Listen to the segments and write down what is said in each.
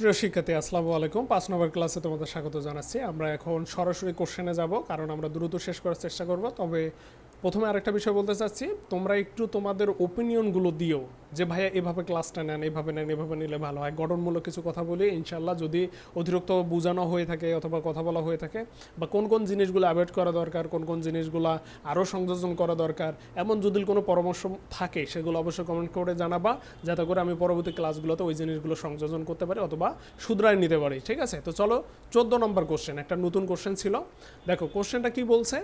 প্রিয় শিক্ষার্থী, আসসালামু আলাইকুম। পাঁচ নম্বর ক্লাসে তোমাদের স্বাগত জানাচ্ছি। আমরা এখন সরাসরি কোশ্চেনে যাব, কারণ আমরা দ্রুত শেষ করার চেষ্টা করব। তবে প্রথমে আরেকটা বিষয় বলতে চাচ্ছি, তোমরা একটু তোমাদের ওপিনিয়নগুলো দিও যে ভাইয়া এভাবে ক্লাসটা নেন, এভাবে নেন, এভাবে নিলে ভালো হয়। গঠনমূলক কিছু কথা বলি ইনশাল্লাহ যদি অতিরিক্ত বোঝানো হয়ে থাকে অথবা কথা বলা হয়ে থাকে বা কোন কোন জিনিসগুলো অ্যাভয়েড করা দরকার, কোন কোন জিনিসগুলো আরও সংযোজন করা দরকার, এমন যদি কোনো পরামর্শ থাকে সেগুলো অবশ্যই কমেন্ট করে জানাবা, যাতে করে আমি পরবর্তী ক্লাসগুলোতে ওই জিনিসগুলো সংযোজন করতে পারি অথবা শুধরায় নিতে পারি, ঠিক আছে? তো চলো, চোদ্দ নম্বর কোশ্চেন একটা নতুন কোশ্চেন ছিল। দেখো কোশ্চেনটা কি বলছে?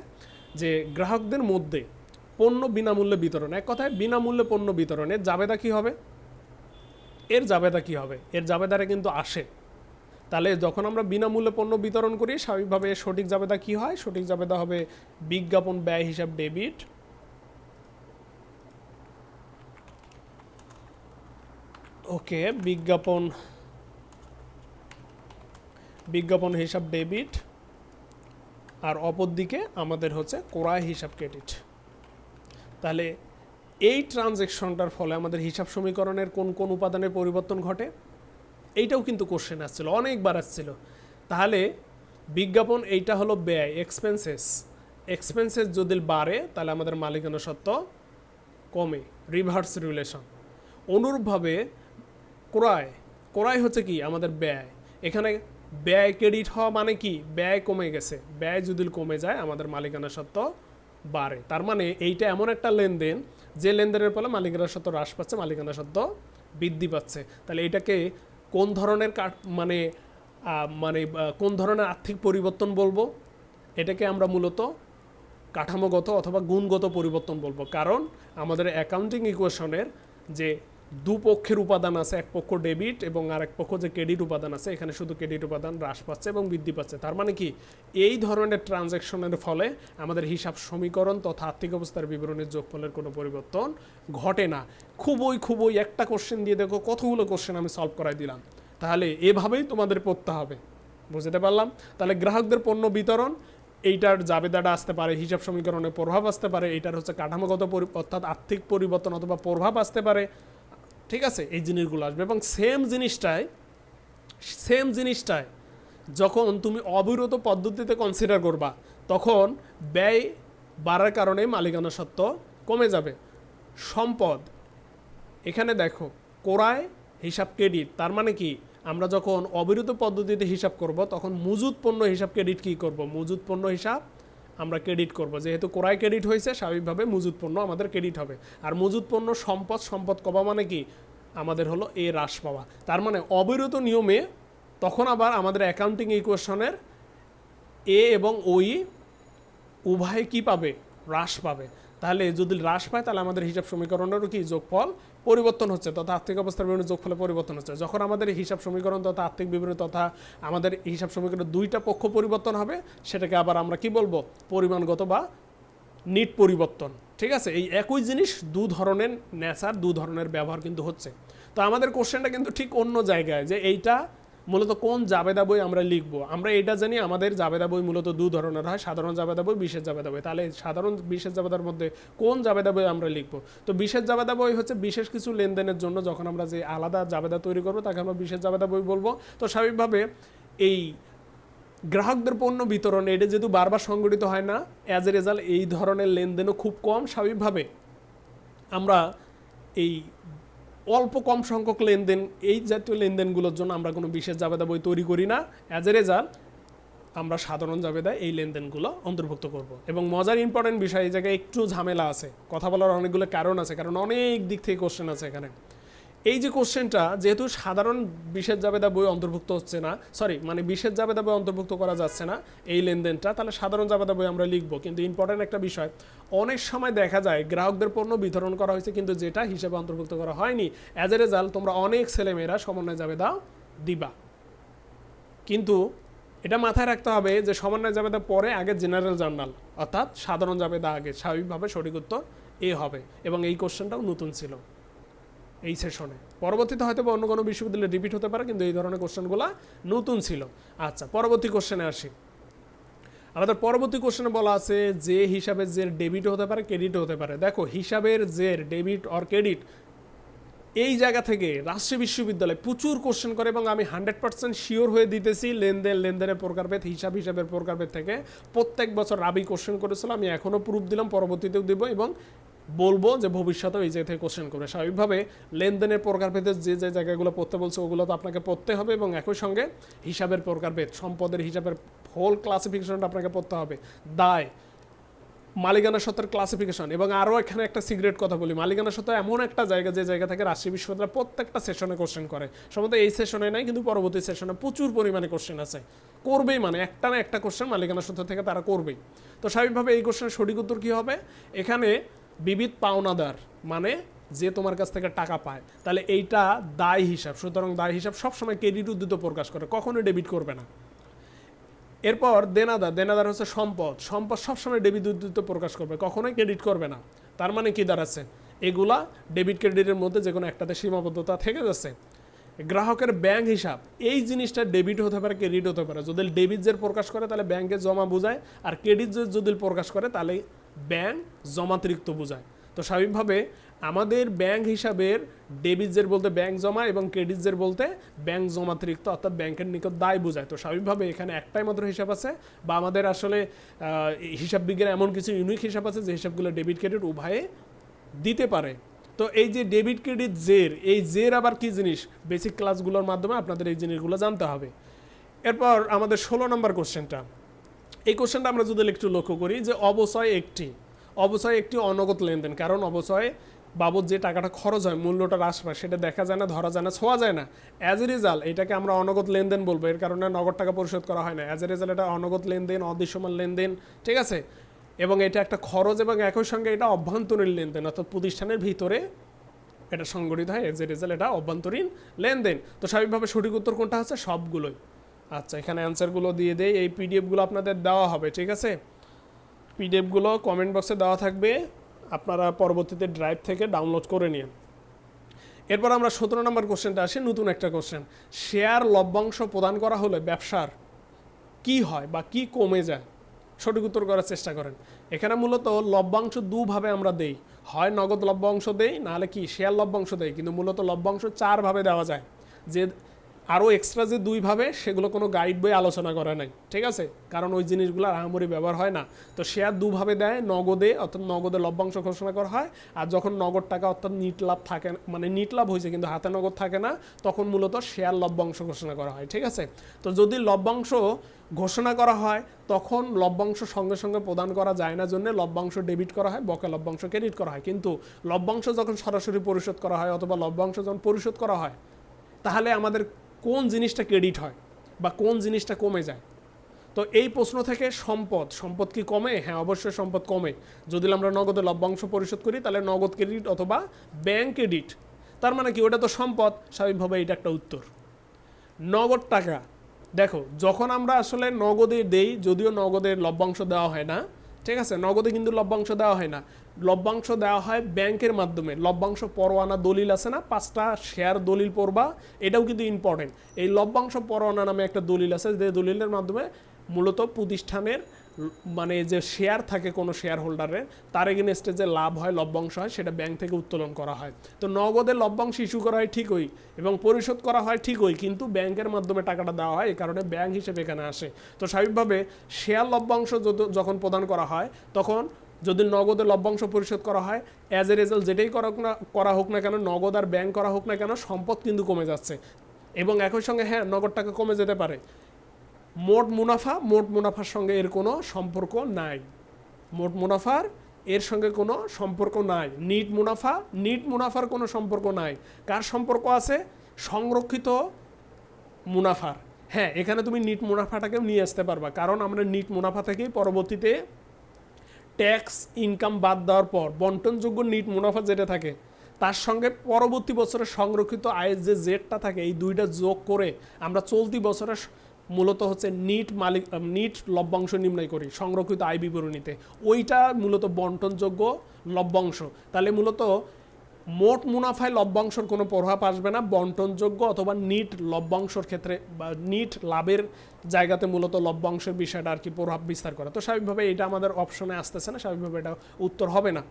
যে গ্রাহকদের মধ্যে পণ্য বিনামূল্যে বিতরণ, এক কথায় বিনামূল্যে পণ্য বিতরণের জাবেদা কী হবে? এর জাবেদা কি হবে? এর জাবেদারে কিন্তু আসে। তাহলে যখন আমরা বিনামূল্যে পণ্য বিতরণ করি, স্বাভাবিকভাবে সঠিক জাবেদা কি হয়? সঠিক জাবেদা হবে বিজ্ঞাপন, ব্যয় হিসাব, ডেবিট। ওকে, বিজ্ঞাপন বিজ্ঞাপন, হিসাব, ডেবিট। আর অপর দিকে আমাদের হচ্ছে ক্রয় হিসাব ক্রেডিট। তাহলে এই ট্রানজেকশনটার ফলে আমাদের হিসাব সমীকরণের কোন কোন উপাদানের পরিবর্তন ঘটে? এইটাও কিন্তু কোশ্চেন আসছিল, অনেকবার আসছিল। তাহলে বিজ্ঞাপন এইটা হলো ব্যয় এক্সপেন্সেস এক্সপেন্সেস যদি বাড়ে, তাহলে আমাদের মালিকানা সত্ত্ব কমে রিভার্স রিলেশন অনুরূপভাবে ক্রয় ক্রয় হচ্ছে কি? আমাদের ব্যয়। এখানে ব্যয় ক্রেডিট হওয়া মানে কি? ব্যয় কমে গেছে। ব্যয় যদি কমে যায়, আমাদের মালিকানা সত্ত্ব বাড়ে। তার মানে এইটা এমন একটা লেনদেন, যে লেনদেনের ফলে মালিকানা সত্ত্ব হ্রাস পাচ্ছে, মালিকানা সত্ত্ব বৃদ্ধি পাচ্ছে। তাহলে এটাকে কোন ধরনের মানে মানে কোন ধরনের আর্থিক পরিবর্তন বলব? এটাকে আমরা মূলত কাঠামোগত অথবা গুণগত পরিবর্তন বলব। কারণ আমাদের অ্যাকাউন্টিং ইকুয়েশনের যে দুপক্ষের উপাদান আছে, এক পক্ষ ডেবিট এবং আর এক পক্ষ যে ক্রেডিট উপাদান আছে, এখানে শুধু ক্রেডিট উপাদান হ্রাস পাচ্ছে এবং বৃদ্ধি পাচ্ছে। তার মানে কি? এই ধরনের ট্রানজ্যাকশনের ফলে আমাদের হিসাব সমীকরণ তথা আর্থিক অবস্থার বিবরণের যোগফলের কোনো পরিবর্তন ঘটে না। খুবই খুবই একটা কোশ্চেন দিয়ে দেখো, কতগুলো কোশ্চেন আমি সলভ করাই দিলাম। তাহলে এভাবেই তোমাদের পড়তে হবে। বুঝতে পারলাম? তাহলে গ্রাহকদের পণ্য বিতরণ, এইটার জাবেদাটা আসতে পারে, হিসাব সমীকরণে প্রভাব আসতে পারে, এইটার হচ্ছে কাঠামোগত অর্থাৎ আর্থিক পরিবর্তন অথবা প্রভাব আসতে পারে। ঠিক আছে? এই জিনিসগুলো আসবে এবং সেম জিনিসটাই সেম জিনিসটাই যখন তুমি অবিরত পদ্ধতিতে কনসিডার করবা, তখন ব্যয় বাড়ার কারণে মালিকানা সত্ত্ব কমে যাবে। সম্পদ, এখানে দেখো, কোরায় হিসাব ক্রেডিট তার মানে কি? আমরা যখন অবিরত পদ্ধতিতে হিসাব করব, তখন মজুদ পণ্য হিসাব ক্রেডিট কী করব? মজুদ পণ্য হিসাব আমরা ক্রেডিট করব। যেহেতু কোরায় ক্রেডিট হয়েছে, স্বাভাবিকভাবে মজুদ পণ্য আমাদের ক্রেডিট হবে। আর মজুদ পণ্য সম্পদ সম্পদ কবা মানে কি? আমাদের হলো এ হ্রাস পাওয়া। তার মানে অবিরত নিয়মে তখন আবার আমাদের অ্যাকাউন্টিং ইকুয়েশনের এ এবং ওই উভয় কি পাবে? হ্রাস পাবে। তাহলে যদি হ্রাস পায়, তাহলে আমাদের হিসাব সমীকরণেরও কি যোগফল পরিবর্তন হচ্ছে, তথা আর্থিক অবস্থার বিভিন্ন যোগফলে পরিবর্তন হচ্ছে। যখন আমাদের হিসাব সমীকরণ তথা আর্থিক বিবরণী তথা আমাদের হিসাব সমীকরণের দুইটা পক্ষ পরিবর্তন হবে, সেটাকে আবার আমরা কি বলব? পরিমাণগত বা নিট পরিবর্তন। ঠিক আছে? এই একই জিনিস দু ধরনের নেচার দু ধরনের ব্যবহার কিন্তু হচ্ছে। তো আমাদের কোশ্চেনটা কিন্তু ঠিক অন্য জায়গায় যে এইটা মূলত কোন জাবেদা বই আমরা লিখব? আমরা এটা জানি আমাদের জাবেদা বই মূলত দু ধরনের হয়, সাধারণ জাবেদা বই, বিশেষ জাবেদা বই। তাহলে সাধারণ বিশেষ জাবেদার মধ্যে কোন জাবেদা বই আমরা লিখব? তো বিশেষ জাবেদা বই হচ্ছে বিশেষ কিছু লেনদেনের জন্য যখন আমরা যে আলাদা জাবেদা তৈরি করব, তাকে আমরা বিশেষ জাবেদা বই বলব। তো স্বাভাবিকভাবে এই গ্রাহকদের পণ্য বিতরণ, এটা যেহেতু বারবার সংগঠিত হয় না অ্যাজ এ রেজাল্ট এই ধরনের লেনদেনও খুব কম। স্বাভাবিকভাবে আমরা এই অল্প কম সংখ্যক লেনদেন, এই জাতীয় লেনদেনগুলোর জন্য আমরা কোনো বিশেষ জাবেদা বই তৈরি করি না। অ্যাজ এ রেজাল্ট আমরা সাধারণ জাবেদায় এই লেনদেনগুলো অন্তর্ভুক্ত করব। এবং মজার ইম্পর্টেন্ট বিষয়, এই জায়গায় একটু ঝামেলা আছে। কথা বলার অনেকগুলো কারণ আছে, কারণ অনেক দিক থেকে কোশ্চেন আছে এখানে। এই যে কোশ্চেনটা, যেহেতু সাধারণ বিশেষ জাবেদা বই অন্তর্ভুক্ত হচ্ছে না সরি মানে বিশেষ জাবেদা বই অন্তর্ভুক্ত করা যাচ্ছে না এই লেনদেনটা, তাহলে সাধারণ জাবেদা বই আমরা লিখব। কিন্তু ইম্পর্টেন্ট একটা বিষয়, অনেক সময় দেখা যায় গ্রাহকদের পণ্য বিতরণ করা হয়েছে, কিন্তু যেটা হিসেবে অন্তর্ভুক্ত করা হয়নি। অ্যাজ এ রেজাল্ট তোমরা অনেক ছেলেমেয়েরা সমন্বয় জাবেদা দিবা। কিন্তু এটা মাথায় রাখতে হবে যে সমন্বয় জাবেদা পরে আগে জেনারেল জার্নাল অর্থাৎ সাধারণ জাবেদা আগে, স্বাভাবিকভাবে সঠিক উত্তর এ হবে। এবং এই কোশ্চেনটাও নতুন ছিল। এই সেশনে পরবর্তীতে হয়তো বা অন্য কোনো বিশ্ববিদ্যালয়ে রিপিট হতে পারে, কিন্তু এই ধরনের কোশ্চেনগুলো নতুন ছিল। আচ্ছা পরবর্তী কোশ্চেনে আসি। আমাদের পরবর্তী কোশ্চেনে বলা আছে যে হিসাবের জের ডেবিট হতে পারে ক্রেডিট হতে পারে। দেখো, হিসাবের জের ডেবিট অর ক্রেডিট এই জায়গা থেকে রাজশাহী বিশ্ববিদ্যালয় প্রচুর কোশ্চেন করে এবং আমি হান্ড্রেড পার্সেন্ট শিওর হয়ে দিতেছি লেনদেন, লেনদেনের প্রকারভেদ, হিসাব, হিসাবের প্রকারভেদ থেকে। প্রত্যেক বছর রাবি কোশ্চেন করেছিল আমি এখনও প্রুফ দিলাম, পরবর্তীতেও দিব এবং বলব যে ভবিষ্যতেও এই জায়গা থেকে কোশ্চেন করবে। স্বাভাবিকভাবে লেনদেনের প্রকারভেদের যে যে জায়গাগুলো পড়তে বলছে, ওগুলো তো আপনাকে পড়তে হবে এবং একই সঙ্গে হিসাবের প্রকারভেদ, সম্পদের হিসাবের হোল ক্লাসিফিকেশনটা আপনাকে পড়তে হবে। দায়, মালিকানা সত্ত্বের ক্লাসিফিকেশন এবং আরও এখানে একটা সিগারেট কথা বলি। মালিকানা সত্ত্ব এমন একটা জায়গা, যে জায়গা থেকে রাজশাহী বিশ্ববিদ্যালয় প্রত্যেকটা সেশনে কোশ্চেন করে। সম্ভবত এই সেশনে নাই, কিন্তু পরবর্তী সেশনে প্রচুর পরিমাণে কোশ্চেন আছে। করবেই মানে একটা না একটা কোশ্চেন মালিকানা সত্ত্ব থেকে তারা করবেই। তো স্বাভাবিকভাবে এই কোশ্চেনের সঠিক উত্তর কী হবে? এখানে বিবিধ পাওনাদার মানে যে তোমার কাছ থেকে টাকা পায়, তাহলে এইটা দায় হিসাব। সুতরাং দায় হিসাব সবসময় ক্রেডিট উদ্যুত প্রকাশ করে, কখনোই ডেবিট করবে না। এরপর দেনাদার দেনাদার হচ্ছে সম্পদ। সম্পদ সবসময় ডেবিট উদ্যুত প্রকাশ করবে, কখনোই ক্রেডিট করবে না। তার মানে কি দাঁড়াচ্ছে? এগুলা ডেবিট ক্রেডিটের মধ্যে যে কোনো একটাতে সীমাবদ্ধতা থেকে যাচ্ছে। গ্রাহকের ব্যাংক হিসাব, এই জিনিসটা ডেবিট হতে পারে, ক্রেডিট হতে পারে। যদি ডেবিট যে প্রকাশ করে, তাহলে ব্যাংকে জমা বোঝায়, আর ক্রেডিট যদি প্রকাশ করে, তাহলে ব্যাংক জমাতিরিক্ত বোঝায়। তো স্বাভাবিকভাবে আমাদের ব্যাংক হিসাবের ডেবিটজের বলতে ব্যাংক জমা এবং ক্রেডিটজের বলতে ব্যাংক জমাতিরিক্ত অর্থাৎ ব্যাংকের নিকট দায় বোঝায়। তো স্বাভাবিকভাবে এখানে একটাই মাত্র হিসাব আছে বা আমাদের আসলে হিসাব বিজ্ঞানে এমন কিছু ইউনিক হিসাব আছে যে হিসাবগুলো ডেবিট ক্রেডিট উভয়ে দিতে পারে। তো এই যে ডেবিট ক্রেডিট জের, এই জের আবার কি জিনিস? বেসিক ক্লাসগুলোর মাধ্যমে আপনাদের এই জিনিসগুলো জানতে হবে। এরপর আমাদের ষোলো নম্বর কোশ্চেনটা এই কোশ্চেনটা আমরা যদি একটু লক্ষ্য করি যে অবচয় একটি অবচয় একটি অনগত লেনদেন। কারণ অবচয় বাবদ যে টাকাটা খরচ হয় মূল্যটা হ্রাস পায় সেটা দেখা যায় না, ধরা যায় না, ছোঁয়া যায় না। অ্যাজ এ রেজাল্ট এটাকে আমরা অনগত লেনদেন বলব। এর কারণে নগদ টাকা পরিশোধ করা হয় না। অ্যাজ এ রেজাল্ট এটা অনগত লেনদেন, অদৃশ্যমান লেনদেন, ঠিক আছে? এবং এটা একটা খরচ এবং একই সঙ্গে এটা অভ্যন্তরীণ লেনদেন, অর্থাৎ প্রতিষ্ঠানের ভিতরে এটা সংগঠিত হয়। এজ এ রেজাল্ট এটা অভ্যন্তরীণ লেনদেন। তো স্বাভাবিকভাবে সঠিক উত্তর কোনটা হচ্ছে? সবগুলোই। আচ্ছা এখানে অ্যান্সারগুলো দিয়ে দেই। এই পিডিএফগুলো আপনাদের দেওয়া হবে, ঠিক আছে? পিডিএফগুলো কমেন্ট বক্সে দেওয়া থাকবে। আপনারা পরবর্তীতে ড্রাইভ থেকে ডাউনলোড করে নিন। এরপর আমরা সতেরো নম্বর কোশ্চেনটা আসি, নতুন একটা কোশ্চেন শেয়ার লভ্যাংশ প্রদান করা হলে ব্যবসার কি হয় বা কি কমে যায়? সঠিক উত্তর করার চেষ্টা করেন। এখানে মূলত লভ্যাংশ দুভাবে আমরা দেই। হয় নগদ লভ্যাংশ দেই, নাহলে কি? শেয়ার লভ্যাংশ দেই, কিন্তু মূলত লভ্যাংশ চারভাবে দেওয়া যায়। যে আরও এক্সট্রা যে দুইভাবে সেগুলো কোনো গাইড বই আলোচনা করা নাই, ঠিক আছে? কারণ ওই জিনিসগুলো আহামরি ব্যবহার হয় না। তো শেয়ার দুভাবে দেয়, নগদে, অর্থাৎ নগদে লভ্যাংশ ঘোষণা করা হয়, আর যখন নগদ টাকা অর্থাৎ নিট লাভ থাকে মানে নিট লাভ হয়েছে কিন্তু হাতে নগদ থাকে না, তখন মূলত শেয়ার লভ্যাংশ ঘোষণা করা হয়, ঠিক আছে? তো যদি লভ্যাংশ ঘোষণা করা হয়, তখন লভ্যাংশ সঙ্গে সঙ্গে প্রদান করা যায় না জন্য লভ্যাংশ ডেবিট করা হয়, বকে লভ্যাংশ ক্রেডিট করা হয়। কিন্তু লভ্যাংশ যখন সরাসরি পরিশোধ করা হয়, অথবা লভ্যাংশ যখন পরিশোধ করা হয়, তাহলে আমাদের কোন জিনিসটা ক্রেডিট হয় বা কোন জিনিসটা কমে যায়? তো এই প্রশ্ন থেকে সম্পদ সম্পদ কি কমে? হ্যাঁ অবশ্যই সম্পদ কমে। যদি আমরা নগদে লভ্যাংশ পরিশোধ করি, তাহলে নগদ ক্রেডিট অথবা ব্যাংক ক্রেডিট তার মানে কি? ওটা তো সম্পদ, স্বাভাবিকভাবে এটা একটা উত্তর। নগদ টাকা। দেখো, যখন আমরা আসলে নগদে দেই, যদিও নগদের লভ্যাংশ দেওয়া হয় না ঠিক আছে? নগদে কিন্তু লভ্যাংশ দেওয়া হয় না। লভ্যাংশ দেওয়া হয় ব্যাংকের মাধ্যমে। লভ্যাংশ পরোয়ানা দলিল আছে না? পাঁচটা শেয়ার দলিল পড়বা, এটাও কিন্তু ইম্পর্টেন্ট এই লভ্যাংশ পরোয়ানা নামে একটা দলিল আছে, যে দলিলের মাধ্যমে মূলত প্রতিষ্ঠানের মানে যে শেয়ার থাকে কোনো শেয়ার হোল্ডারের তার এগেনস্টে যে লাভ হয়, লভ্যাংশ হয়, সেটা ব্যাংক থেকে উত্তোলন করা হয়। তো নগদে লভ্যাংশ ইস্যু করা হয় ঠিকই এবং পরিশোধ করা হয় ঠিকই, কিন্তু ব্যাংকের মাধ্যমে টাকাটা দেওয়া হয়, এই কারণে ব্যাংক হিসেবে এখানে আসে। তো স্বাভাবিকভাবে শেয়ার লভ্যাংশ যখন প্রদান করা হয়, তখন যদি নগদে লভ্যাংশ পরিশোধ করা হয় অ্যাজ এ রেজাল্ট যেটাই করা হোক না, করা হোক না কেন, নগদ আর ব্যাংক করা হোক না কেন, সম্পদ কিন্তু কমে যাচ্ছে। এবং একই সঙ্গে হ্যাঁ নগদ টাকা কমে যেতে পারে। মোট মুনাফা, মোট মুনাফার সঙ্গে এর কোনো সম্পর্ক নাই। মোট মুনাফার, এর সঙ্গে কোনো সম্পর্ক নাই। নিট মুনাফা, নিট মুনাফার কোনো সম্পর্ক নাই। কার সম্পর্ক আছে? সংরক্ষিত মুনাফার। হ্যাঁ এখানে তুমি নিট মুনাফাটাকেও নিয়ে আসতে পারবা। কারণ আমরা নিট মুনাফা থেকেই পরবর্তীতে ট্যাক্স ইনকাম বাদ দেওয়ার পর, বন্টনযোগ্য নিট মুনাফা যেটা থাকে, তার সঙ্গে পরবর্তী বছরের সংরক্ষিত আয়ের যে জেটটা থাকে, এই দুইটা যোগ করে আমরা চলতি বছরের মূলত হচ্ছে নিট মালিক নিট লভ্যাংশ নির্ণয় করি, সংরক্ষিত আয় বিবরণীতে। ওইটা মূলত বন্টনযোগ্য লভ্যাংশ। তাহলে মূলত মোট মুনাফায় লভ্যাংশর কোনো প্রভাব আসবে না, বন্টনযোগ্য অথবা নিট লভ্যাংশর ক্ষেত্রে বা নিট লাভের জায়গাতে মূলত লভ্যাংশের বিষয়টা আর কি প্রভাব বিস্তার করে। তো স্বাভাবিকভাবে এটা আমাদের অপশনে আসতেছে না, স্বাভাবিকভাবে এটা উত্তর হবে না।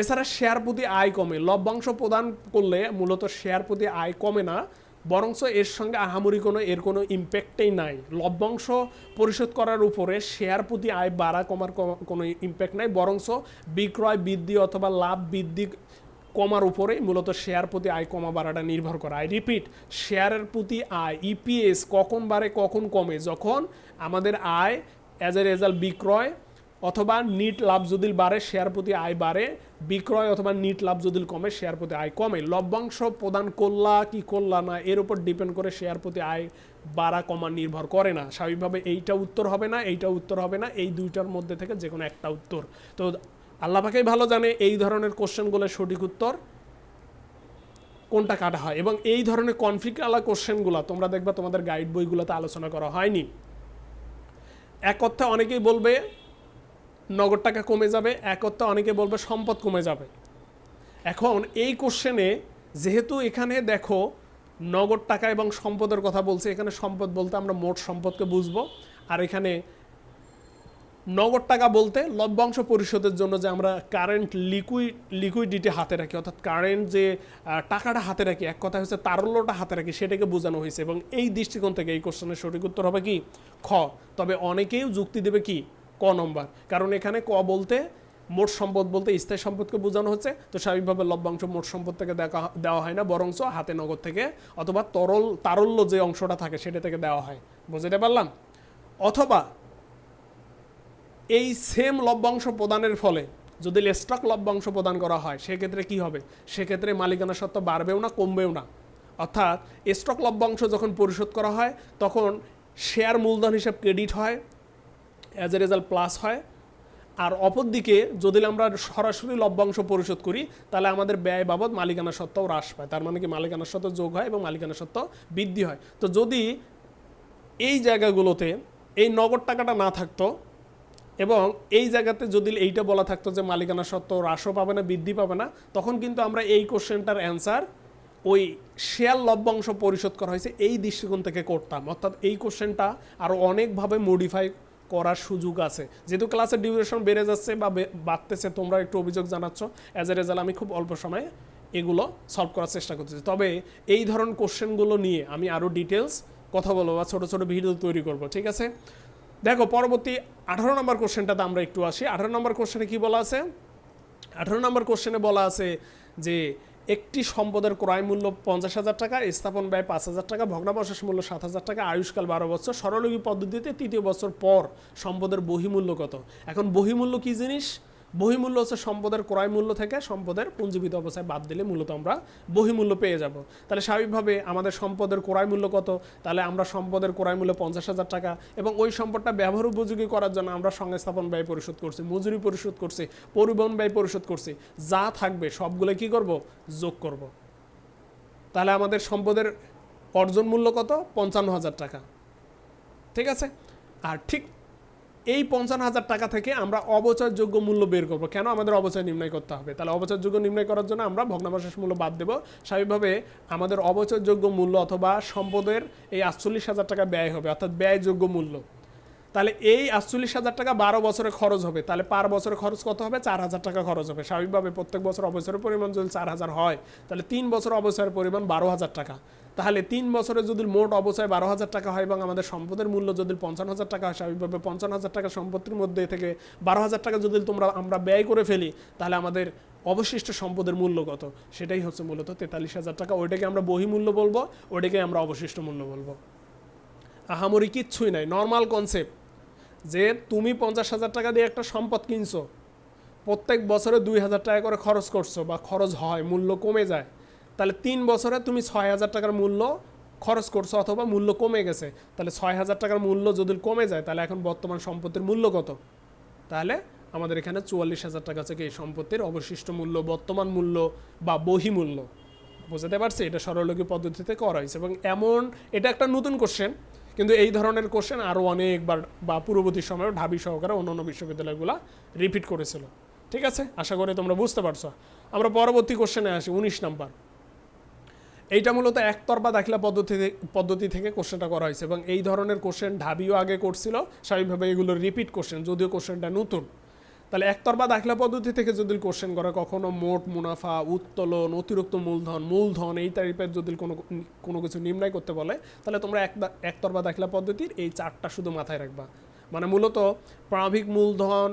এছাড়া শেয়ার প্রতি আয় কমে। লভ্যাংশ প্রদান করলে মূলত শেয়ার প্রতি আয় কমে না বরঞ্চ এর সঙ্গে আহামরি কোনো, এর কোনো ইম্প্যাক্টেই নাই। লভ্যাংশ পরিশোধ করার উপরে শেয়ার প্রতি আয় বাড়া কমার কোনো- ইম্প্যাক্ট নাই। বরঞ্চ বিক্রয় বৃদ্ধি অথবা লাভ বৃদ্ধি কমার উপরেই মূলত শেয়ার প্রতি আয় কমা বাড়াটা নির্ভর করে। আই রিপিট শেয়ারের প্রতি আয় ইপিএস কখন বাড়ে, কখন কমে? যখন আমাদের আয় অ্যাজ এ রেজাল্ট বিক্রয় অথবা নিট লাভ যদি বাড়ে, শেয়ার প্রতি আয় বাড়ে, বিক্রয় অথবা নিট লাভ যদি কমে, শেয়ার প্রতি আয় কমে। লভ্যাংশ প্রদান করলা কি করলা না, এর উপর ডিপেন্ড করে শেয়ার প্রতি আয় বাড়া কমা নির্ভর করে না। স্বাভাবিকভাবে এইটা উত্তর হবে না, এইটা উত্তর হবে না, এই দুইটার মধ্যে থেকে যে কোনো একটা উত্তর। তো আল্লাহ পাকেই ভালো জানে এই ধরনের কোশ্চেনগুলোর সঠিক উত্তর কোনটা কাটা হয় এবং এই ধরনের কনফ্লিক্ট আলা কোশ্চেনগুলো তোমরা দেখবা তোমাদের গাইড বইগুলোতে আলোচনা করা হয়নি। এক অর্থে অনেকেই বলবে নগদ টাকা কমে যাবে এক অর্থে অনেকে বলবে সম্পদ কমে যাবে। এখন এই কোশ্চেনে যেহেতু এখানে দেখো নগদ টাকা এবং সম্পদের কথা বলছে, এখানে সম্পদ বলতে আমরা মোট সম্পদকে বুঝব, আর এখানে নগদ টাকা বলতে লভ্যাংশ পরিশোধের জন্য যে আমরা কারেন্ট লিকুইড লিকুইডিটি হাতে রাখি, অর্থাৎ কারেন্ট যে টাকাটা হাতে রাখি, এক কথা হচ্ছে তারল্যটা হাতে রাখি, সেটাকে বোঝানো হয়েছে। এবং এই দৃষ্টিকোণ থেকে এই কোশ্চেনের সঠিক উত্তর হবে কি? খ। তবে অনেকেই যুক্তি দেবে কি? ক নম্বর। কারণ এখানে ক বলতে মোট সম্পদ বলতে স্থায়ী সম্পদকে বোঝানো হচ্ছে, তো স্বাভাবিকভাবে লভ্যাংশ মোট সম্পদ থেকে দেখা, দেওয়া হয় না, বরঞ্চ হাতে নগদ থেকে অথবা তরল, তারল্য যে অংশটা থাকে সেটা থেকে দেওয়া হয়। বুঝতে পারলাম? অথবা এই সেম লভ্যাংশ প্রদানের ফলে যদি স্টক লভ্যাংশ প্রদান করা হয়, সেক্ষেত্রে কি হবে? সেক্ষেত্রে মালিকানা সত্ত্ব বাড়বেও না, কমবেও না। অর্থাৎ স্টক লভ্যাংশ যখন পরিশোধ করা হয়, তখন শেয়ার মূলধন হিসাব ক্রেডিট হয় অ্যাজ এ রেজাল্ট প্লাস হয়। আর অপরদিকে যদি আমরা সরাসরি লভ্যাংশ পরিশোধ করি, তাহলে আমাদের ব্যয় বাবদ মালিকানা সত্ত্বেও হ্রাস পায়। তার মানে কি মালিকানা সত্ত্ব যোগ হয় এবং মালিকানা সত্ত্ব বৃদ্ধি হয়। তো যদি এই জায়গাগুলোতে এই নগদ টাকাটা না থাকতো এবং এই জায়গাতে যদি এইটা বলা থাকতো যে মালিকানা সত্ত্ব হ্রাসও পাবে না, বৃদ্ধি পাবে না, তখন কিন্তু আমরা এই কোশ্চেনটার অ্যান্সার ওই শেয়ার লভ্যাংশ পরিশোধ করা হয়েছে এই দৃষ্টিকোণ থেকে করতাম। অর্থাৎ এই কোশ্চেনটা আরও অনেকভাবে মডিফাই করার সুযোগ আছে। যেহেতু ক্লাসের ডিউরেশন বেড়ে যাচ্ছে বা বাড়তেছে, তোমরা একটু অভিযোগ জানাচ্ছ। অ্যাজ এ রেজাল্ট আমি খুব অল্প সময়ে এগুলো সলভ করার চেষ্টা করতেছি। তবে এই ধরনের কোশ্চেনগুলো নিয়ে আমি আরও ডিটেলস কথা বলব বা ছোটো ছোটো ভিডিও তৈরি করব, ঠিক আছে? দেখো, পরবর্তী আঠারো নম্বর কোশ্চেনটাতে আমরা একটু আসি। আঠারো নম্বর কোশ্চেনে কি বলা আছে? আঠারো নম্বর কোশ্চেনে বলা আছে যে একটি সম্পদের ক্রয় মূল্য পঞ্চাশ হাজার টাকা, স্থাপন ব্যয় পাঁচ হাজার টাকা, ভগ্নাবশেষ মূল্য সাত হাজার টাকা, আয়ুষ্কাল বারো বছর সরলগী পদ্ধতিতে তৃতীয় বছর পর সম্পদের বহিমূল্য কত? এখন বহিমূল্য কি জিনিস? বহিমূল্য হচ্ছে সম্পদের ক্রয় মূল্য থেকে সম্পদের পুঞ্জীবিত অবস্থায় বাদ দিলে মূলত আমরা বহিমূল্য পেয়ে যাব। তাহলে স্বাভাবিকভাবে আমাদের সম্পদের ক্রয় মূল্য কত? তাহলে আমরা সম্পদের ক্রয় মূল্য পঞ্চাশ হাজার টাকা এবং ওই সম্পদটা ব্যবহার উপযোগী করার জন্য আমরা সংস্থাপন ব্যয় পরিশোধ করছি, মজুরি পরিশোধ করছি, পরিবহন ব্যয় পরিশোধ করছি। যা থাকবে সবগুলো কি করব? যোগ করব। তাহলে আমাদের সম্পদের অর্জন মূল্য কত? পঞ্চান্ন হাজার টাকা। ঠিক আছে? আর ঠিক এই পঞ্চান্ন হাজার টাকা থেকে আমরা অবচয়যোগ্য মূল্য বের করব। কেন আমাদের অবচয় নির্ণয় করতে হবে? তাহলে অবচারযোগ্য নির্ণয় করার জন্য আমরা ভগ্নাবশেষ মূল্য বাদ দেবো। স্বাভাবিকভাবে আমাদের অবচয়যোগ্য মূল্য অথবা সম্পদের এই আটচল্লিশ হাজার টাকা ব্যয় হবে, অর্থাৎ ব্যয়যোগ্য মূল্য। তাহলে এই আটচল্লিশ হাজার টাকা বারো বছরে খরচ হবে। তাহলে পার বছরে খরচ কত হবে? চার হাজার টাকা খরচ হবে। স্বাভাবিকভাবে প্রত্যেক বছর অবসরের পরিমাণ যদি চার হাজার হয়, তাহলে তিন বছর অবসরের পরিমাণ বারো হাজার টাকা। তাহলে তিন বছরে যদি মোট অবচয় বারো হাজার টাকা হয় এবং আমাদের সম্পদের মূল্য যদি পঞ্চান্ন হাজার টাকা হয়, স্বাভাবিকভাবে পঞ্চান্ন হাজার টাকা সম্পত্তির মধ্যে থেকে বারো হাজার টাকা যদি তোমরা আমরা ব্যয় করে ফেলি, তাহলে আমাদের অবশিষ্ট সম্পদের মূল্য কত? সেটাই হচ্ছে মূলত তেতাল্লিশ হাজার টাকা। ওইটাকে আমরা বহিমূল্য বলব, ওইটাকে আমরা অবশিষ্ট মূল্য বলব। আহামরি কিচ্ছুই নাই নর্মাল কনসেপ্ট যে তুমি পঞ্চাশ হাজার টাকা দিয়ে একটা সম্পদ কিনছো, প্রত্যেক বছরে দুই হাজার টাকা করে খরচ করছ বা খরচ হয়, মূল্য কমে যায়, তাহলে তিন বছরে তুমি ছয় হাজার টাকার মূল্য খরচ করছ অথবা মূল্য কমে গেছে, তাহলে ছয় হাজার টাকার মূল্য যদি কমে যায়, তাহলে এখন বর্তমান সম্পত্তির মূল্য কত? তাহলে আমাদের এখানে চুয়াল্লিশ হাজার টাকা থেকে এই সম্পত্তির অবশিষ্ট মূল্য, বর্তমান মূল্য বা বহিমূল্য। বুঝতে পারছি? এটা সরলগী পদ্ধতিতে করা হয়েছে এবং এমন, এটা একটা নতুন কোশ্চেন কিন্তু এই ধরনের কোশ্চেন আরও অনেকবার বা পূর্ববর্তী সময়ে ঢাবি সহকারে অন্যান্য বিশ্ববিদ্যালয়গুলো রিপিট করেছিল। ঠিক আছে? আশা করি তোমরা বুঝতে পারছ। আমরা পরবর্তী কোশ্চেনে আসি, উনিশ নাম্বার। এইটা মূলত একতরফা দাখিলা পদ্ধতি পদ্ধতি থেকে কোশ্চেনটা করা হয়েছে এবং এই ধরনের কোশ্চেন ঢাবিও আগে করছিল, স্বাভাবিকভাবে এগুলো রিপিট কোশ্চেন যদিও কোশ্চেনটা নতুন। তাহলে একতরফা দাখিলা পদ্ধতি থেকে যদি কোশ্চেন করে, কখনো মোট মুনাফা, উত্তোলন, অতিরিক্ত মূলধন মূলধন এই টাইপের যদি কোনো কোনো কিছু নির্ণয় করতে বলে, তাহলে তোমরা এক একতরফা দাখিলা পদ্ধতির এই চারটা শুধু মাথায় রাখবা। মানে মূলত প্রারম্ভিক মূলধন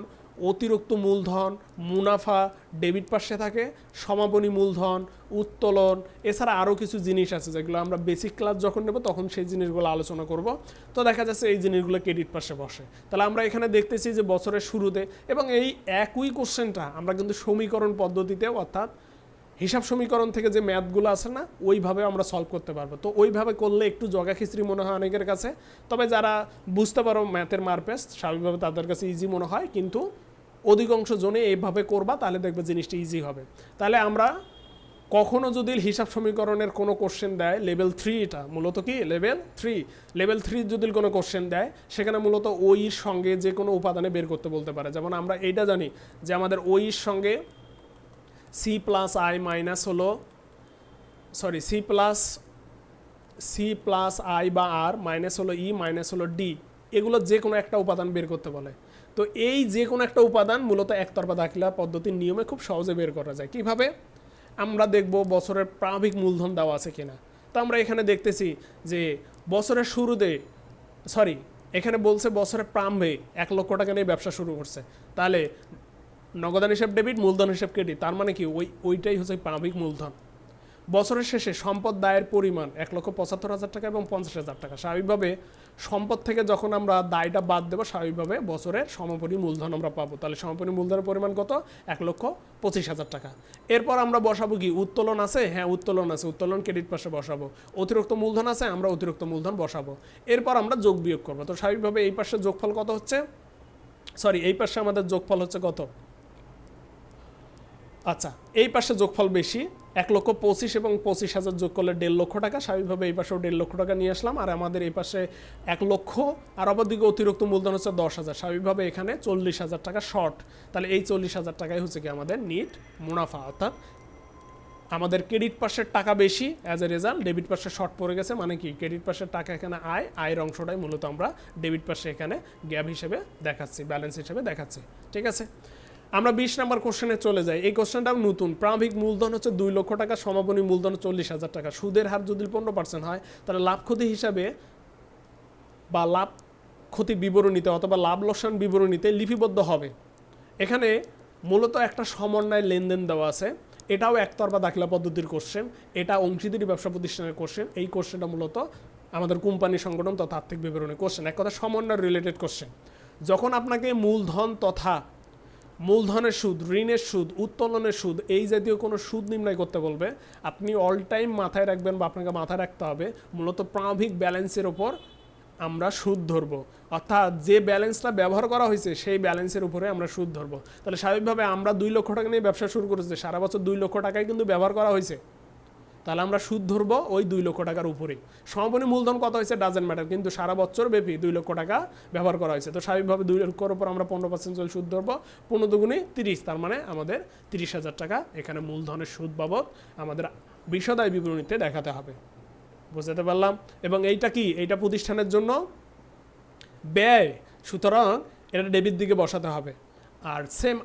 অতিরিক্ত মূলধন, মুনাফা ডেবিট পাশে থাকে, সমাপনী মূলধন, উত্তোলন, এছাড়া আরও কিছু জিনিস আছে যেগুলো আমরা বেসিক ক্লাস যখন নেব তখন সেই জিনিসগুলো আলোচনা করব। তো দেখা যাচ্ছে এই জিনিসগুলো ক্রেডিট পাশে বসে। তাহলে আমরা এখানে দেখতেছি যে বছরের শুরুতে এবং এই একই কোশ্চেনটা আমরা কিন্তু সমীকরণ পদ্ধতিতে অর্থাৎ হিসাব সমীকরণ থেকে যে ম্যাথগুলো আছে না, ওইভাবে আমরা সলভ করতে পারব। তো ওইভাবে করলে একটু জগা খিচড়ি মনে হয় অনেকের কাছে। তবে যারা বুঝতে পারো ম্যাথের মারপেস স্বাভাবিকভাবে তাদের কাছে ইজি মনে হয়। কিন্তু অধিকাংশ জনে এইভাবে করবা, তাহলে দেখবে জিনিসটা ইজি হবে। তাহলে আমরা কখনো যদি হিসাব সমীকরণের কোনো কোশ্চেন দেয় লেভেল থ্রি এটা মূলত কি? লেভেল থ্রি লেভেল থ্রি যদি কোনো কোশ্চেন দেয়, সেখানে মূলত ওইর সঙ্গে যে কোনো উপাদানে বের করতে বলতে পারে। যেমন আমরা এইটা জানি যে আমাদের ওইর সঙ্গে সি প্লাস আই মাইনাস হলো sorry C plus C plus I বা আর মাইনাস হলো ই মাইনাস হলো ডি এগুলো যে কোনো একটা উপাদান বের করতে বলে। তো এই যে কোনো একটা উপাদান মূলত একতরফা দাখিলা পদ্ধতির নিয়মে খুব সহজে বের করা যায়। কীভাবে? আমরা দেখব বছরের প্রারম্ভিক মূলধন দেওয়া আছে কিনা। তো আমরা এখানে দেখতেছি যে বছরের শুরুতে সরি এখানে বলছে বছরের প্রারম্ভে এক লক্ষ টাকা নিয়ে ব্যবসা শুরু করছে। তাহলে নগদান হিসাব ডেবিট মূলধন হিসাব ক্রেডিট তার মানে কি ওই, ওইটাই হচ্ছে প্রারম্ভিক মূলধন। বছরের শেষে সম্পদ দায়ের পরিমাণ এক লক্ষ পঁচাত্তর হাজার টাকা এবং পঞ্চাশ হাজার টাকা। স্বাভাবিকভাবে সম্পদ থেকে যখন আমরা দায়টা বাদ দেবো, স্বাভাবিকভাবে বছরের সমপরি মূলধন আমরা পাবো। তাহলে সমপরি মূলধনের পরিমাণ কত? এক লক্ষ পঁচিশ হাজার টাকা। এরপর আমরা বসাবো কি? উত্তোলন আছে? হ্যাঁ উত্তোলন আছে। উত্তোলন ক্রেডিট পাশে বসাবো। অতিরিক্ত মূলধন আছে? আমরা অতিরিক্ত মূলধন বসাবো। এরপর আমরা যোগ বিয়োগ করব। তো স্বাভাবিকভাবে এই পাশে যোগফল কত হচ্ছে? সরি, এই পাশে আমাদের যোগফল হচ্ছে কত? আচ্ছা এই পাশে যোগফল বেশি, এক লক্ষ পঁচিশ এবং পঁচিশ হাজার যোগ করলে দেড় লক্ষ টাকা, স্বাভাবিকভাবে এই পাশেও দেড় লক্ষ টাকা নিয়ে আসলাম, আর আমাদের এই পাশে এক লক্ষ, আর অপর দিকে অতিরিক্ত মূলধন হচ্ছে দশ হাজার, স্বাভাবিকভাবে এখানে চল্লিশ হাজার টাকা শর্ট তাহলে এই চল্লিশ হাজার টাকাই হচ্ছে কি আমাদের নিট মুনাফা, অর্থাৎ আমাদের ক্রেডিট পাশের টাকা বেশি অ্যাজ এ রেজাল্ট ডেবিট পাশে শর্ট পড়ে গেছে মানে কি? ক্রেডিট পাশের টাকা এখানে আয়, আয়ের অংশটাই মূলত আমরা ডেবিট পাশে এখানে গ্যাপ হিসেবে দেখাচ্ছি ব্যালেন্স হিসেবে দেখাচ্ছি, ঠিক আছে? আমরা বিশ নাম্বার কোশ্চেনে চলে যাই। এই কোশ্চেনটাও নতুন। প্রারম্ভিক মূলধন হচ্ছে দুই লক্ষ টাকা সমাপনী মূলধন চল্লিশ হাজার টাকা। সুদের হার যদি পনেরো পার্সেন্ট হয়, তাহলে লাভ ক্ষতি হিসাবে বা লাভ ক্ষতি বিবরণীতে অথবা লাভ লোকসান বিবরণীতে লিপিবদ্ধ হবে। এখানে মূলত একটা সমন্বয় লেনদেন দেওয়া আছে। এটাও একতরফা দাখিলা পদ্ধতির কোশ্চেন। এটা অংশীদারি ব্যবসা প্রতিষ্ঠানের কোশ্চেন। এই কোশ্চেনটা মূলত আমাদের কোম্পানি সংগঠন তথা আর্থিক বিবরণী কোশ্চেন। এক কথা সমন্বয় রিলেটেড কোশ্চেন। যখন আপনাকে মূলধন তথা মূলধনের সুদ, ঋণের সুদ, উত্তোলনের সুদ, এই জাতীয় কোনো সুদ নির্ণয় করতে বলবে, আপনি অল টাইম মাথায় রাখবেন বা আপনাকে মাথায় রাখতে হবে, মূলত প্রারম্ভিক ব্যালেন্সের ওপর আমরা সুদ ধরব। অর্থাৎ যে ব্যালেন্সটা ব্যবহার করা হয়েছে, সেই ব্যালেন্সের উপরে আমরা সুদ ধরব। তাহলে স্বাভাবিকভাবে আমরা দুই লক্ষ টাকা নিয়ে ব্যবসা শুরু করেছি, সারা বছর দুই লক্ষ টাকাই কিন্তু ব্যবহার করা হয়েছে। তাহলে আমরা সুদ ধরবো ওই দুই লক্ষ টাকার উপরেই। সমাপনী মূলধন কত হয়েছে? ডাজেন্ট ম্যাটার কিন্তু সারা বছর ব্যাপী দুই লক্ষ টাকা ব্যবহার করা হয়েছে। তো স্বাভাবিকভাবে দুই লক্ষর উপর আমরা পনেরো পার্সেন্ট চল সুদ ধরবো, পনেরো দুগুণে তিরিশ, তার মানে আমাদের তিরিশ হাজার টাকা এখানে মূলধনের সুদ বাবদ আমাদের বিশদায় বিবরণীতে দেখাতে হবে। বুঝতে পারলাম? এবং এইটা কি? এইটা প্রতিষ্ঠানের জন্য ব্যয়। সুতরাং এটা ডেবিট দিকে বসাতে হবে। আর সেম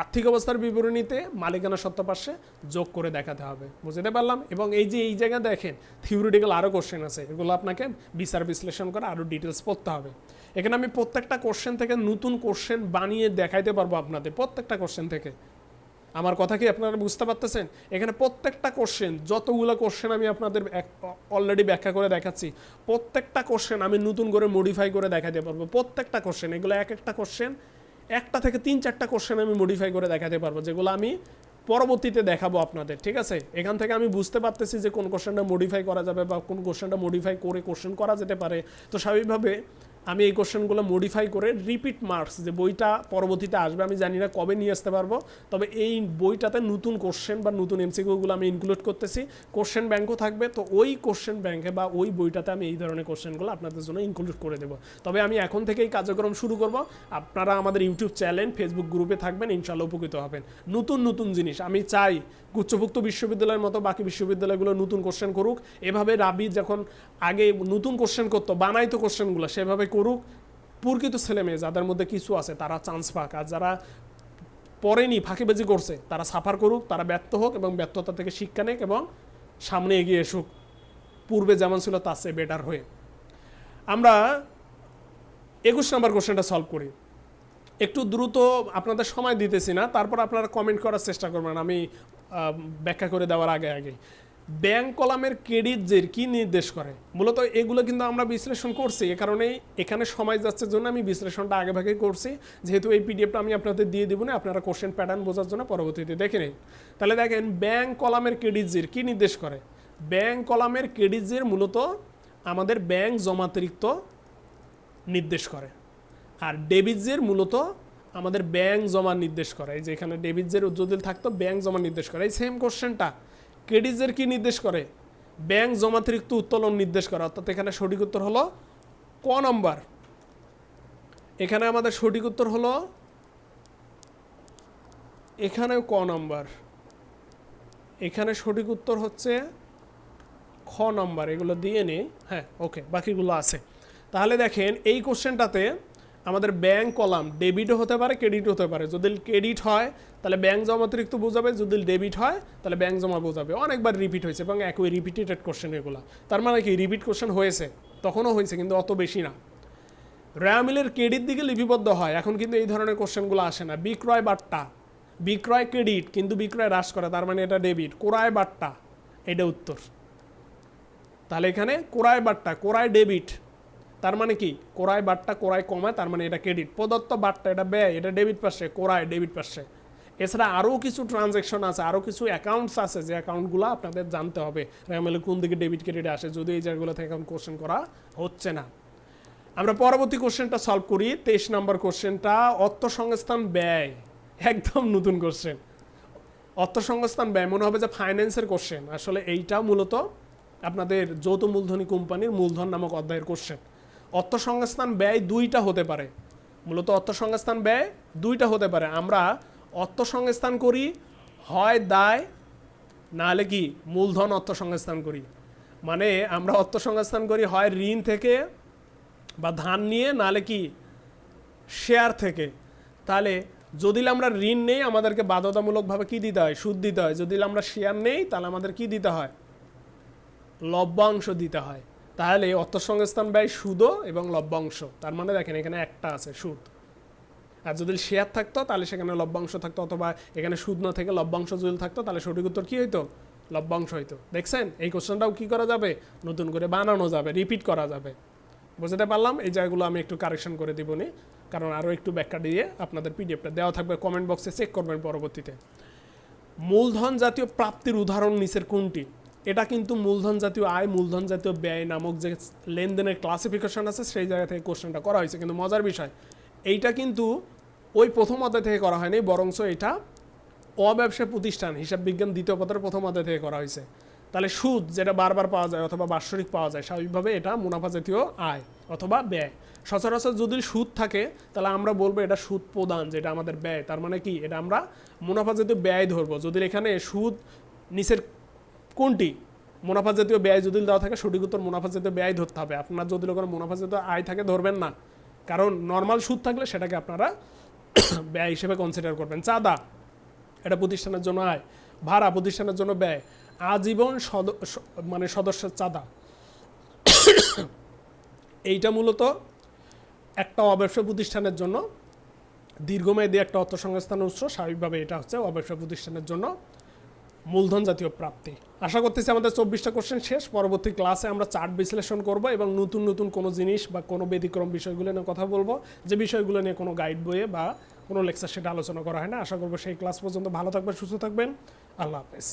আর্থিক অবস্থার বিবরণীতে মালিকানা সত্ত্ব পাশে যোগ করে দেখাতে হবে। বুঝতে পারলাম? এবং এই যে, এই জায়গায় দেখেন থিওরিটিক্যাল আরও কোশ্চেন আছে। এগুলো আপনাকে বিচার বিশ্লেষণ করে আরও ডিটেলস পড়তে হবে। এখানে আমি প্রত্যেকটা কোশ্চেন থেকে নতুন কোশ্চেন বানিয়ে দেখাইতে পারব আপনাদের, প্রত্যেকটা কোশ্চেন থেকে। আমার কথা কি আপনারা বুঝতে পারতেছেন? এখানে প্রত্যেকটা কোশ্চেন যতগুলো কোশ্চেন আমি আপনাদের অলরেডি ব্যাখ্যা করে দেখাচ্ছি, প্রত্যেকটা কোশ্চেন আমি নতুন করে মডিফাই করে দেখাতে পারব। প্রত্যেকটা কোশ্চেন এগুলো এক একটা কোশ্চেন একটা থেকে তিন চারটা কোশ্চেন আমি মডিফাই করে দেখাতে পারব, যেগুলো আমি পরবর্তীতে দেখাবো আপনাদের, ঠিক আছে? এখান থেকে আমি বুঝতে পারতেছি যে কোন কোশ্চেনটা মডিফাই করা যাবে বা কোন কোশ্চেনটা মডিফাই করে কোশ্চেন করা যেতে পারে। তো স্বাভাবিকভাবে আমি এই কোশ্চেনগুলো মডিফাই করে রিপিট মার্কস যে বইটা পরবর্তীতে আসবে, আমি জানি না কবে নিয়ে আসতে পারব। তবে এই বইটাতে নতুন কোশ্চেন বা নতুন এমসিকিউগুলো আমি ইনক্লুড করতেছি। কোশ্চেন ব্যাংকও থাকবে, তো ওই কোশ্চেন ব্যাংকে বা ওই বইটাতে আমি এই ধরনের কোশ্চেনগুলো আপনাদের জন্য ইনক্লুড করে দেবো। তবে আমি এখন থেকেই কার্যক্রম শুরু করব। আপনারা আমাদের ইউটিউব চ্যানেল ফেসবুক গ্রুপে থাকবেন ইনশাল্লাহ উপকৃত হবেন। নতুন নতুন জিনিস, আমি চাই গুচ্ছভুক্ত বিশ্ববিদ্যালয়ের মতো বাকি বিশ্ববিদ্যালয়গুলো নতুন কোশ্চেন করুক। এভাবে রাবি যখন আগে নতুন কোশ্চেন করতো, বানাইতো কোশ্চেনগুলো সেভাবে করুক, প্রকৃত ছেলে মেয়ে যাদের মধ্যে কিছু আছে, তারা চান্স পাক। আর যারা পড়েনি, ফাঁকিবাজি করছে, তারা সাফার করুক, তারা ব্যর্থ হোক এবং ব্যর্থতা থেকে শিক্ষা নেক এবং সামনে এগিয়ে এসুক। পূর্বে যেমন ছিল, তার চেয়ে বেটার হয়ে। আমরা একুশ নম্বর কোশ্চেনটা সলভ করি। একটু দ্রুত আপনাদের সময় দিতেছি না, তারপর আপনারা কমেন্ট করার চেষ্টা করবেন। আমি ব্যাখ্যা করে দেওয়ার আগে আগে। ব্যাংক কলামের ক্রেডিট জের কি নির্দেশ করে? মূলত এগুলো কিন্তু আমরা বিশ্লেষণ করছি, এ কারণেই এখানে সময় যাচ্ছে জন্য আমি বিশ্লেষণটা আগে ভাগে করছি। যেহেতু এই পিডিএফটা আমি আপনাদের দিয়ে দেবো না, আপনারা কোশ্চেন প্যাটার্ন বোঝার জন্য পরবর্তীতে দেখে নিন। তাহলে দেখেন, ব্যাংক কলামের ক্রেডিট জের কি নির্দেশ করে? ব্যাংক কলামের ক্রেডিট জের মূলত আমাদের ব্যাংক জমাতিরিক্ত নির্দেশ করে। আর ডেবিটজের মূলত আমাদের ব্যাংক জমা নির্দেশ করে। এই যে এখানে ডেবিটজের যদি থাকতো, ব্যাংক জমা নির্দেশ করে। এই সেম কোশ্চেনটা ক্রেডিটজের কি নির্দেশ করে? ব্যাংক জমাতিরিক্ত উত্তোলন নির্দেশ করে। অর্থাৎ এখানে সঠিক উত্তর হলো ক নম্বর। এখানে আমাদের সঠিক উত্তর হলো এখানেও ক নম্বর। এখানে সঠিক উত্তর হচ্ছে খ নম্বর। এগুলো দিয়ে নিই হ্যাঁ ওকে, বাকিগুলো আছে। তাহলে দেখেন, এই কোশ্চেনটাতে আমাদের ব্যাংক কলাম ডেবিটও হতে পারে ক্রেডিট হতে পারে। যদি ক্রেডিট হয়, তাহলে ব্যাংক জমা অতিরিক্ত বোঝাবে। যদি ডেবিট হয়, তাহলে ব্যাংক জমা বোঝাবে। অনেকবার রিপিট হয়েছে এবং একই রিপিটেড কোশ্চেন এগুলো। তার মানে কি রিপিট কোশ্চেন হয়েছে, তখনও হয়েছে, কিন্তু অত বেশি না। র্যামিলের ক্রেডিট দিকে লিপিবদ্ধ হয়। এখন কিন্তু এই ধরনের কোশ্চেনগুলো আসে না। বিক্রয় বাট্টা বিক্রয় ক্রেডিট কিন্তু বিক্রয় হ্রাস করে। তার মানে এটা ডেবিট কোরায় বাট্টা এটা উত্তর। তাহলে এখানে কোরায় বাট্টা কোরায় ডেবিট তার মানে কি? কোরায় বাট্টা কোরায় কমায়, তার মানে এটা ক্রেডিট। প্রদত্ত বাট্টা, এটা ব্যয়, এটা ডেবিট পাশে, কোরায় ডেবিট পাশে। এছাড়া আরও কিছু ট্রানজ্যাকশন আছে, আরও কিছু অ্যাকাউন্টস আছে, যে অ্যাকাউন্টগুলো আপনাদের জানতে হবে। র্যামেলে কোন দিকে ডেবিট ক্রেডিট আসে, যদি এই জায়গাগুলো থেকে এখন কোশ্চেন করা হচ্ছে না। আমরা পরবর্তী কোশ্চেনটা সলভ করি। তেইশ নম্বর কোশ্চেনটা অর্থ সংস্থান ব্যয়। একদম নতুন কোশ্চেন অর্থ সংস্থান ব্যয়, মনে হবে যে ফাইন্যান্সের কোশ্চেন আসলে এইটা মূলত আপনাদের যৌথ মূলধনী কোম্পানির মূলধন নামক অধ্যায়ের কোশ্চেন অর্থ সংস্থান ব্যয় দুইটা হতে পারে। মূলত অর্থ সংস্থান ব্যয় দুইটা হতে পারে। আমরা অর্থ সংস্থান করি, হয়, দায় নাহলে কি? মূলধন অর্থ সংস্থান করি। মানে আমরা অর্থ সংস্থান করি, হয়, ঋণ থেকে বা ধান নিয়ে নাহলে কি? শেয়ার থেকে। তাহলে যদি আমরা ঋণ নেই, আমাদেরকে বাধ্যতামূলকভাবে কি দিতে হয়? সুদ দিতে হয়। যদি আমরা শেয়ার নেই, তাহলে আমাদের কি দিতে হয়? লভ্যাংশ দিতে হয়। তাহলে অর্থ সংস্থান ব্যয় সুদও এবং লভ্যাংশ। তার মানে দেখেন, এখানে একটা আছে, সুদ। আর যদি শেয়ার থাকতো, তাহলে সেখানে লভ্যাংশ থাকতো, অথবা এখানে সুদ না থেকে লভ্যাংশ যদি থাকতো, তাহলে সঠিক উত্তর কী হইতো? লভ্যাংশ হইতো। দেখছেন? এই কোশ্চেনটাও কী করা যাবে? নতুন করে বানানো যাবে রিপিট করা যাবে। বুঝতে পারলাম? এই জায়গাগুলো আমি একটু কারেকশন করে দিব নি কারণ আরও একটু ব্যাখ্যা দিয়ে আপনাদের পিডিএফটা দেওয়া থাকবে। কমেন্ট বক্সে চেক করবেন পরবর্তীতে। মূলধন জাতীয় প্রাপ্তির উদাহরণ নিচের কোনটি? এটা কিন্তু মূলধন জাতীয় আয়, মূলধন জাতীয় ব্যয় নামক যে লেনদেনের ক্লাসিফিকেশন আছে, সেই জায়গা থেকে কোশ্চেনটা করা হয়েছে। কিন্তু মজার বিষয়, এইটা কিন্তু ওই প্রথম অধ্যায় থেকে করা হয়নি বরংস এটা অব্যবসায় প্রতিষ্ঠান, হিসাব বিজ্ঞান দ্বিতীয় পত্রের প্রথম অধ্যায় থেকে করা হয়েছে। তাহলে সুদ যেটা বারবার পাওয়া যায় অথবা বাৎসরিক পাওয়া যায়, স্বাভাবিকভাবে এটা মুনাফা জাতীয় আয় অথবা ব্যয়। সচরাচর যদি সুদ থাকে, তাহলে আমরা বলব এটা সুদ প্রদান, যেটা আমাদের ব্যয়। তার মানে কি? এটা আমরা মুনাফা জাতীয় ব্যয় ধরবো। যদি এখানে সুদ নিচের কোনটি? মুনাফা জাতীয় ব্যয় যদি দেওয়া থাকে, সঠিক উত্তর মুনাফা জাতীয় ব্যয় ধরতে হবে। আপনার যদি কোনো মুনাফা জাতীয় আয় থাকে, ধরবেন না। কারণ নর্মাল সুদ থাকলে সেটাকে আপনারা ব্যয় হিসেবে কনসিডার করবেন। চাঁদা, এটা প্রতিষ্ঠানের জন্য আয়। ভাড়া, প্রতিষ্ঠানের জন্য ব্যয়। আজীবন মানে সদস্যের চাঁদা। এইটা মূলত একটা অব্যবসা প্রতিষ্ঠানের জন্য দীর্ঘমেয়াদী একটা অর্থ সংস্থানের উৎস। স্বাভাবিকভাবে এটা হচ্ছে অব্যবসা প্রতিষ্ঠানের জন্য মূলধন জাতীয় প্রাপ্তি। আশা করতেছি আমাদের চব্বিশটা কোশ্চেন শেষ। পরবর্তী ক্লাসে আমরা চার্ট বিশ্লেষণ করব এবং নতুন নতুন কোনো জিনিস বা কোনো ব্যতিক্রম বিষয়গুলো নিয়ে কথা বলব। যে বিষয়গুলো নিয়ে কোনো গাইড বইয়ে বা কোনো লেকচার সেটা আলোচনা করা হয় না। আশা করব সেই ক্লাস পর্যন্ত ভালো থাকবেন, সুস্থ থাকবেন। আল্লাহ হাফেজ।